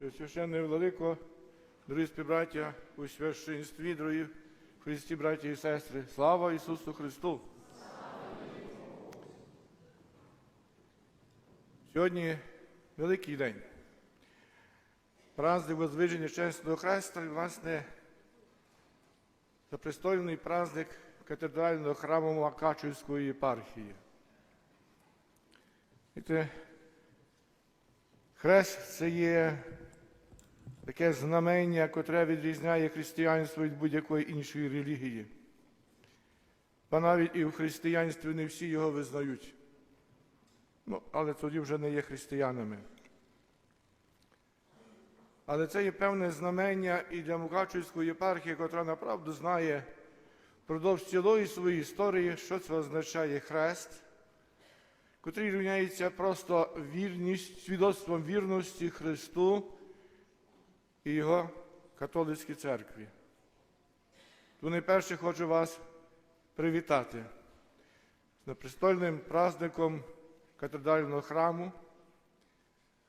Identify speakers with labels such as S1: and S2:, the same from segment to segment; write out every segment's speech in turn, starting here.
S1: Священне Владико, дорогі співбраття у священстві, дорогі Христі, браті і сестри, слава Ісусу Христу! Сьогодні великий день. Праздник Возвиження Чесного Хреста і, власне, запрестольний праздник катедрального храму Макачівської єпархії. Хрест це є таке знамення, котре відрізняє християнство від будь-якої іншої релігії. Ба навіть і в християнстві не всі його визнають. Ну, але тоді вже не є християнами. Але це є певне знамення і для Мукачівської єпархії, котра направду знає впродовж цілої своєї історії, що це означає хрест, котрий рівняється просто вірність, свідоцтвом вірності Христу і Його католицькій церкві. То найперше хочу вас привітати з непристольним праздником катедрального храму,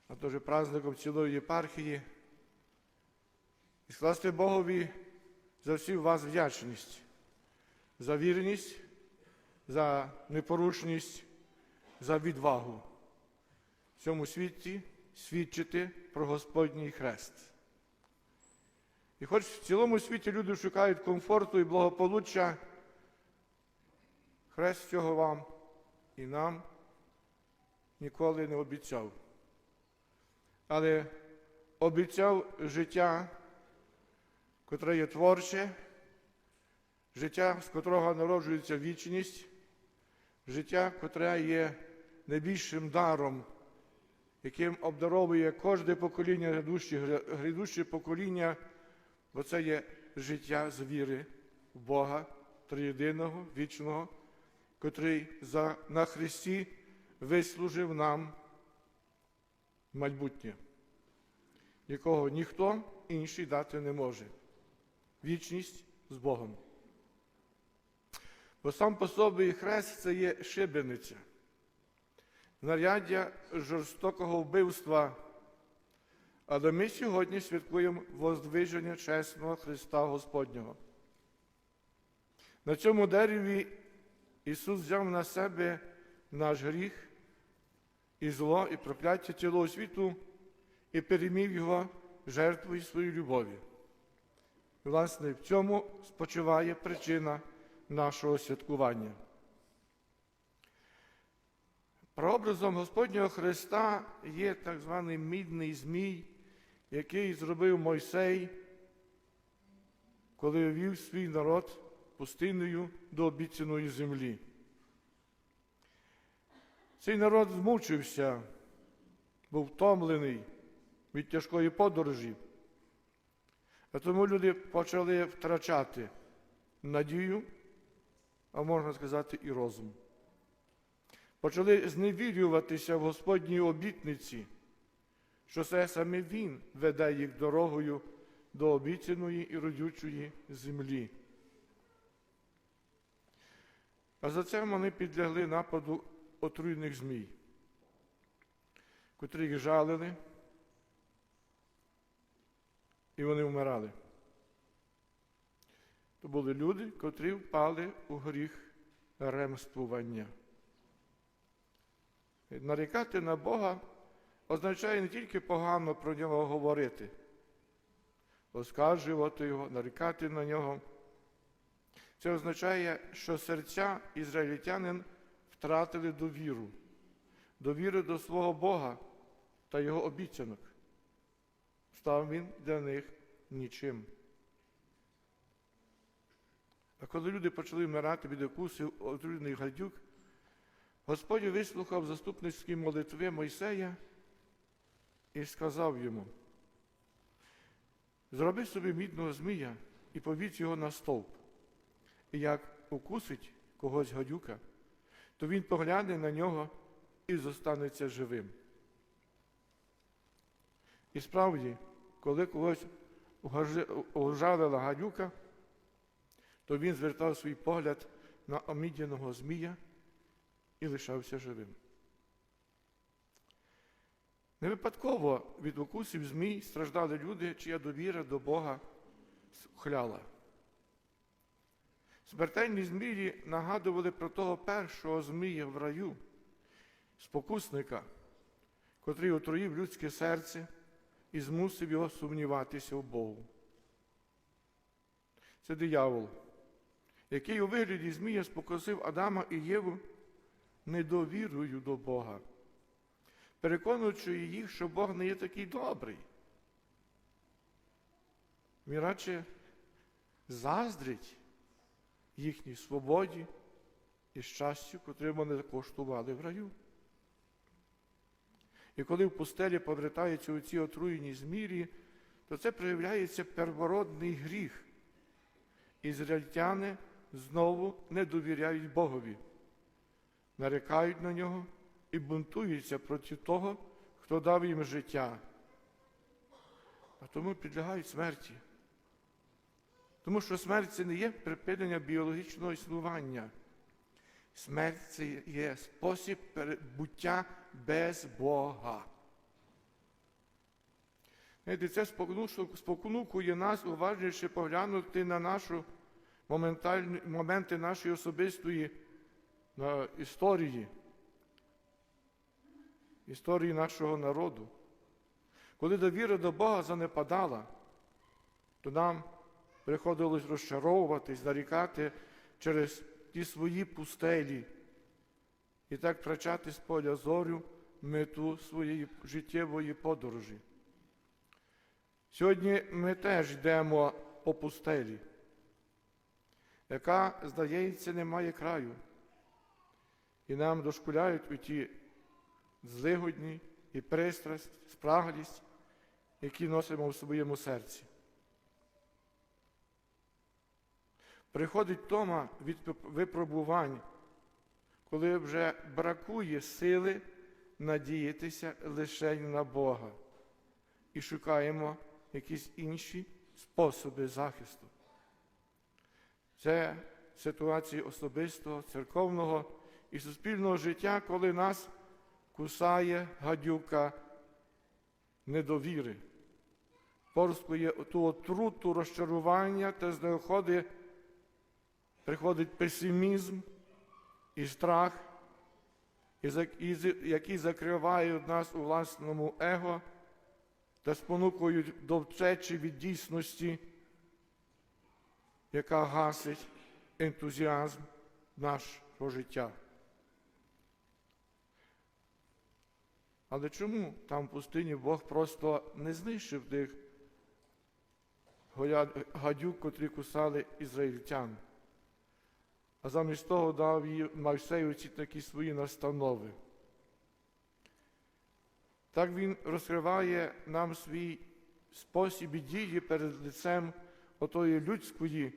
S1: а теж праздником цілої єпархії, і скласти Богові за всю вас вдячність, за вірність, за непорушність, за відвагу в цьому світі свідчити про Господній хрест. І хоч в цілому світі люди шукають комфорту і благополуччя, хрест цього вам і нам ніколи не обіцяв. Але обіцяв життя, котре є творче, життя, з котрого народжується вічність, життя, котре є найбільшим даром, яким обдаровує кожне покоління, грядуще, покоління, бо це є життя з віри в Бога триєдиного, вічного, котрий за, на Христі вислужив нам майбутнє, якого ніхто інший дати не може. Вічність з Богом. Бо сам по собі хрест це є шибениця, знаряддя жорстокого вбивства. Але ми сьогодні святкуємо воздвиження чесного Христа Господнього. На цьому дереві Ісус взяв на себе наш гріх і зло, і прокляття цілого світу і перемів його жертвою своєї любові. Власне, в цьому спочиває причина нашого святкування. Прообразом Господнього Христа є так званий мідний змій, який зробив Мойсей, коли вів свій народ пустиною до обіцяної землі. Цей народ змучився, був втомлений від тяжкої подорожі, а тому люди почали втрачати надію, а можна сказати, і розум. Почали зневірюватися в Господній обітниці, що це саме Він веде їх дорогою до обіцяної і родючої землі. А за це вони підлягли нападу отруйних змій, котрі їх жалили, і вони вмирали. То були люди, котрі впали у гріх ремствування. Нарікати на Бога означає не тільки погано про нього говорити, оскаржувати його, нарікати на нього. Це означає, що серця ізраїльтянин втратили довіру, довіру до свого Бога та Його обіцянок. Став він для них нічим. А коли люди почали вмирати від укусів отруйних гадюк, Господь вислухав заступницькі молитви Мойсея і сказав йому: зроби собі мідного змія і повіть його на стовп. І як укусить когось гадюка, то він погляне на нього і зостанеться живим. І справді, коли когось ужалила гадюка, то він звертав свій погляд на омідяного змія і лишався живим. Не випадково від укусів змій страждали люди, чия довіра до Бога хляла. Смертельні змії нагадували про того першого змія в раю, спокусника, котрий отруїв людське серце і змусив його сумніватися в Богу. Це диявол, який у вигляді Змія спокусив Адама і Єву недовірою до Бога, переконуючи їх, що Бог не є такий добрий. Він радше заздрить їхній свободі і щастю, котрим вони коштували в раю. І коли в пустелі повертаються у ці отруєні змірі, то це проявляється первородний гріх. Ізраїльтяни знову не довіряють Богові, нарікають на нього і бунтуються проти того, хто дав їм життя, а тому підлягають смерті. Тому що смерть це не є припинення біологічного існування. Смерть це є спосіб буття без Бога. Знаєте, Це споконукує нас уважніше поглянути на нашу моменти нашої особистої на історії, історії нашого народу. Коли довіра до Бога занепадала, то нам приходилось розчаровуватись, зарікати через ті свої пустелі і так втрачати з поля зорю мету своєї життєвої подорожі. Сьогодні ми теж йдемо по пустелі, яка, здається, не має краю. І нам дошкуляють у ті злигодні і пристрасть, спраглість, які носимо в своєму серці. Приходить тома від випробувань, коли вже бракує сили надіятися лише на Бога і шукаємо якісь інші способи захисту. Це ситуації особистого, церковного і суспільного життя, коли нас кусає гадюка недовіри, порскує ту отруту розчарування та знеходи приходить песимізм і страх, які закривають нас у власному его та спонукують до втечі від дійсності, яка гасить ентузіазм нашого життя. Але чому там в пустині Бог просто не знищив тих гадюк, котрі кусали ізраїльтян? а замість того дав Мойсею ці такі свої настанови. Так він розкриває нам свій спосіб і дії перед лицем отої людської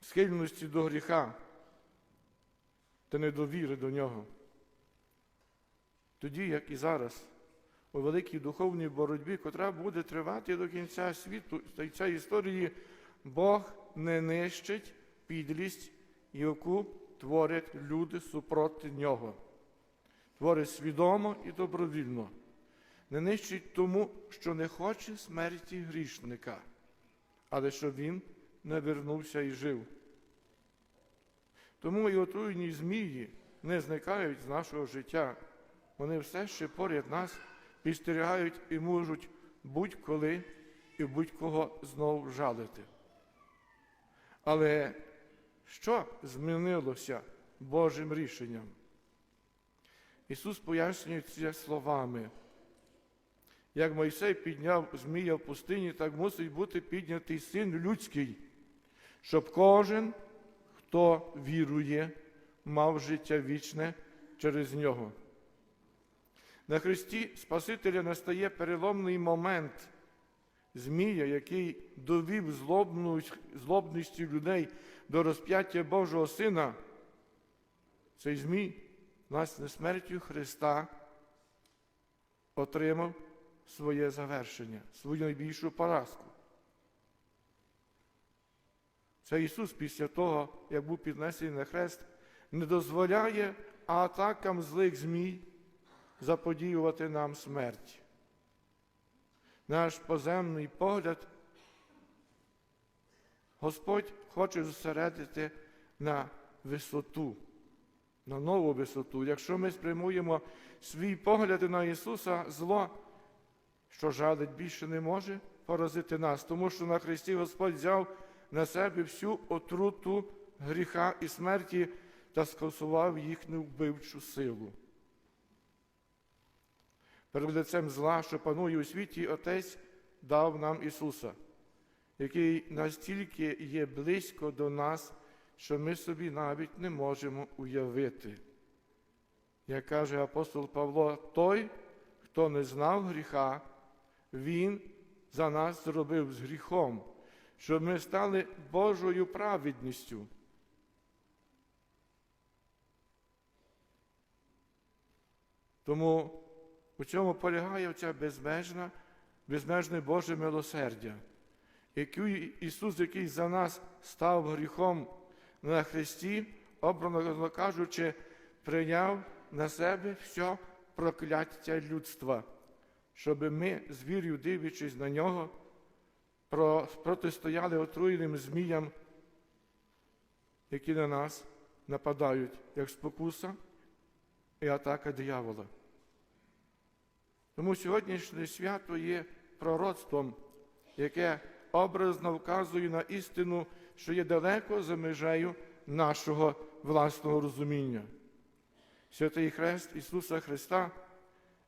S1: схильності до гріха та недовіри до нього. Тоді, як і зараз, у великій духовній боротьбі, котра буде тривати до кінця світу та цієї історії, Бог не нищить підлість, яку творять люди супроти нього. Творить свідомо і добровільно, не нищить тому, що не хоче смерті грішника, але щоб він не вернувся і жив. Тому і отруєні змії не зникають з нашого життя. Вони все ще поряд нас підстерігають і можуть будь-коли і будь-кого знову жалити. Але що змінилося Божим рішенням? Ісус пояснює це словами. Як Мойсей підняв Змія в пустині, так мусить бути піднятий син людський, щоб кожен, хто вірує, мав життя вічне через нього. На Христі Спасителя настає переломний момент, Змія, який довів злобністю людей до розп'яття Божого Сина, цей Змій власне смертю Христа отримав своє завершення, свою найбільшу поразку. Це Ісус після того, як був піднесений на хрест, не дозволяє атакам злих змій заподіювати нам смерть. Наш поземний погляд Господь хоче зосередити на висоту, на нову висоту. Якщо ми спрямуємо свій погляд на Ісуса, зло, що жалить більше не може поразити нас, тому що на Христі Господь взяв на себе всю отруту гріха і смерті та скасував їхню вбивчу силу. Перед лицем зла, що панує у світі, Отець дав нам Ісуса, який настільки є близько до нас, що ми собі навіть не можемо уявити. Як каже апостол Павло, той, хто не знав гріха, Він за нас зробив з гріхом, щоб ми стали Божою праведністю. Тому у цьому полягає ця безмежна, безмежне Боже милосердя, який Ісус, який за нас став гріхом на Христі, обрано кажучи, прийняв на себе все прокляття людства, щоб ми, з вірою дивлячись на нього, протистояли отруєним зміям, які на нас нападають, як спокуса і атака диявола. Тому сьогоднішнє свято є пророцтвом, яке образно вказує на істину, що є далеко за межею нашого власного розуміння. Святий Хрест Ісуса Христа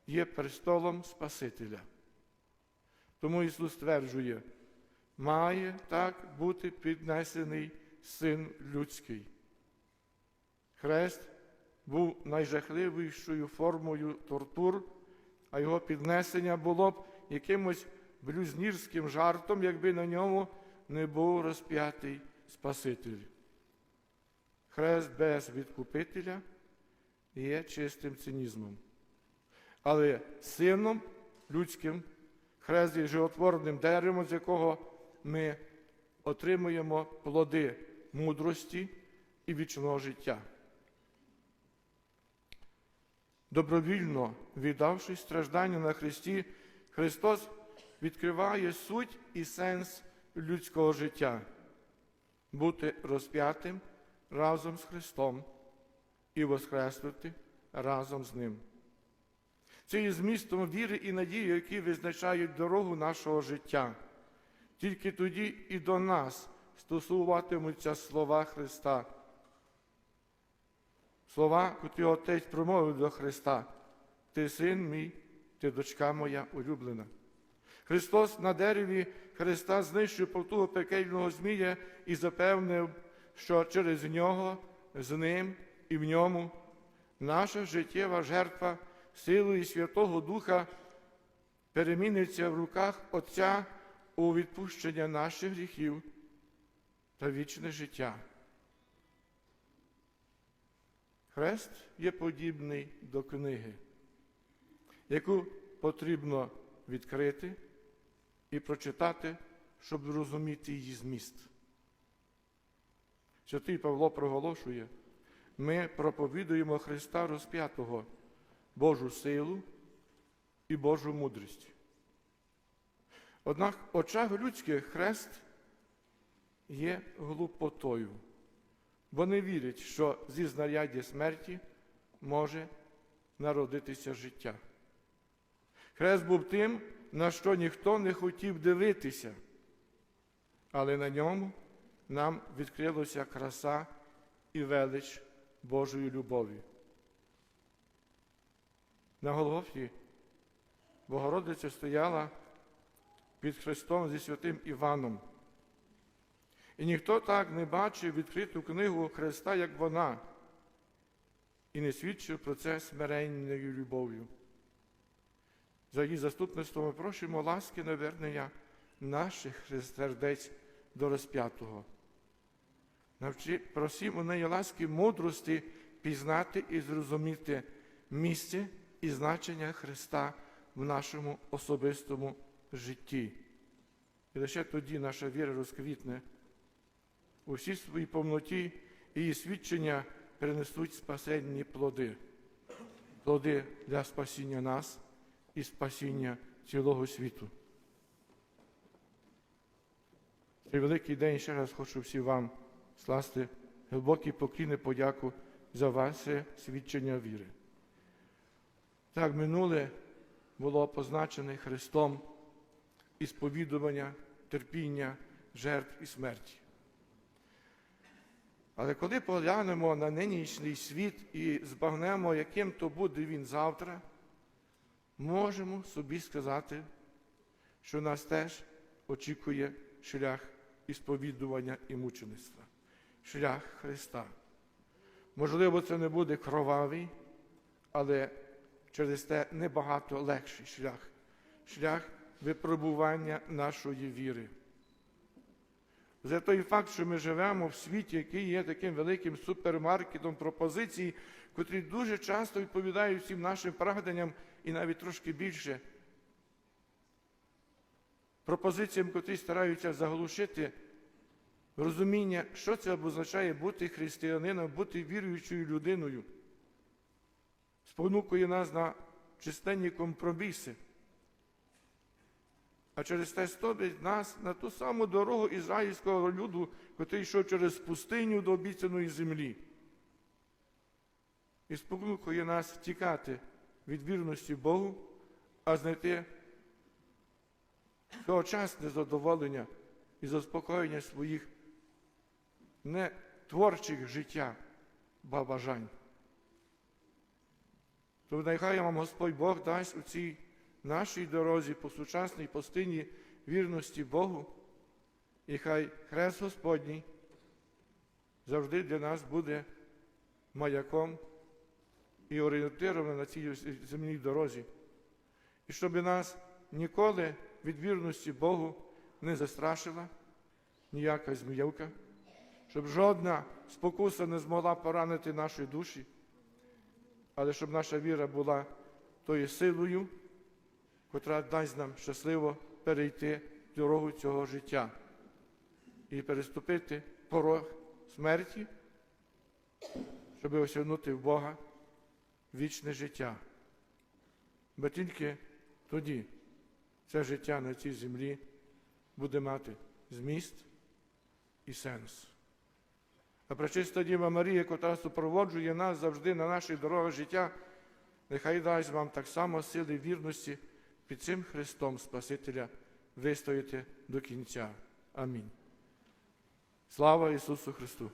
S1: є престолом Спасителя. Тому Ісус стверджує, має так бути піднесений Син людський. Хрест був найжахливішою формою тортур, а його піднесення було б якимось блюзнірським жартом, якби на ньому не був розп'ятий Спаситель. Хрест без відкупителя є чистим цинізмом. Але сином людським хрест є животворним деревом, з якого ми отримуємо плоди мудрості і вічного життя. Добровільно віддавши страждання на Христі, Христос відкриває суть і сенс людського життя бути розп'ятим разом з Христом і воскреснути разом з Ним. Це є змістом віри і надії, які визначають дорогу нашого життя. Тільки тоді і до нас стосуватимуться слова Христа. Слова, котрі Отець промовив до Христа, Ти син мій, ти дочка моя улюблена. Христос на дереві Христа знищив повтугу пекельного змія і запевнив, що через нього, з ним і в ньому наша життєва жертва силою Святого Духа переміниться в руках Отця у відпущення наших гріхів та вічне життя. Хрест є подібний до книги, яку потрібно відкрити і прочитати, щоб зрозуміти її зміст. Святий Павло проголошує, ми проповідуємо Христа розп'ятого, Божу силу і Божу мудрість. Однак в очах людських хрест є глупотою, бо не вірять, що зі знаряддя смерті може народитися життя. Хрест був тим, на що ніхто не хотів дивитися, але на ньому нам відкрилася краса і велич Божої любові. На Голгофі Богородиця стояла під Христом зі святим Іваном. І ніхто так не бачив відкриту книгу Христа, як вона, і не свідчив про це смиренною любов'ю. За її заступництво ми просимо ласки навернення наших сердець до розп'ятого. Навчи, просимо неї ласки мудрості пізнати і зрозуміти місце і значення Христа в нашому особистому житті. І лише тоді наша віра розквітне у всій своїй повноті її свідчення принесуть спасенні плоди. плоди для спасіння нас і спасіння цілого світу. Цей великий день ще раз хочу всім вам скласти глибокий поклін подяку за ваше свідчення віри. Так, минуле було позначене Христом і сповідування, терпіння, жертв і смерті. Але коли поглянемо на нинішній світ і збагнемо, яким то буде він завтра, можемо собі сказати, що нас теж очікує шлях ісповідування і мучеництва, шлях Христа. Можливо, це не буде кровавий, але через те небагато легший шлях, шлях випробування нашої віри. За той факт, що ми живемо в світі, який є таким великим супермаркетом пропозицій, котрі дуже часто відповідають всім нашим прагненням і навіть трошки більше. Пропозиціям, котрі стараються заглушити розуміння, що це означає бути християнином, бути віруючою людиною, спонукує нас на численні компроміси. А через те ставить нас на ту саму дорогу ізраїльського люду, який йшов через пустиню до обіцяної землі. І спонукує нас тікати від вірності Богу, а знайти тогочасне задоволення і заспокоєння своїх не творчих життя, ба бажань. То нехай вам Господь Бог дасть у цій нашій дорозі по сучасній постині вірності Богу, і хай Хрест Господній завжди для нас буде маяком і орієнтиром на цій земній дорозі, і щоб нас ніколи від вірності Богу не застрашила ніяка зміявка, щоб жодна спокуса не змогла поранити наші душі, але щоб наша віра була тою силою, котра дасть нам щасливо перейти дорогу цього життя і переступити порог смерті, щоб осягнути в Бога вічне життя. Бо тільки тоді це життя на цій землі буде мати зміст і сенс. А пречиста Діва Марія, котра супроводжує нас завжди на нашій дорогах життя, нехай дасть вам так само сили вірності під цим Христом Спасителя вистояти до кінця. Амінь. Слава Ісусу Христу!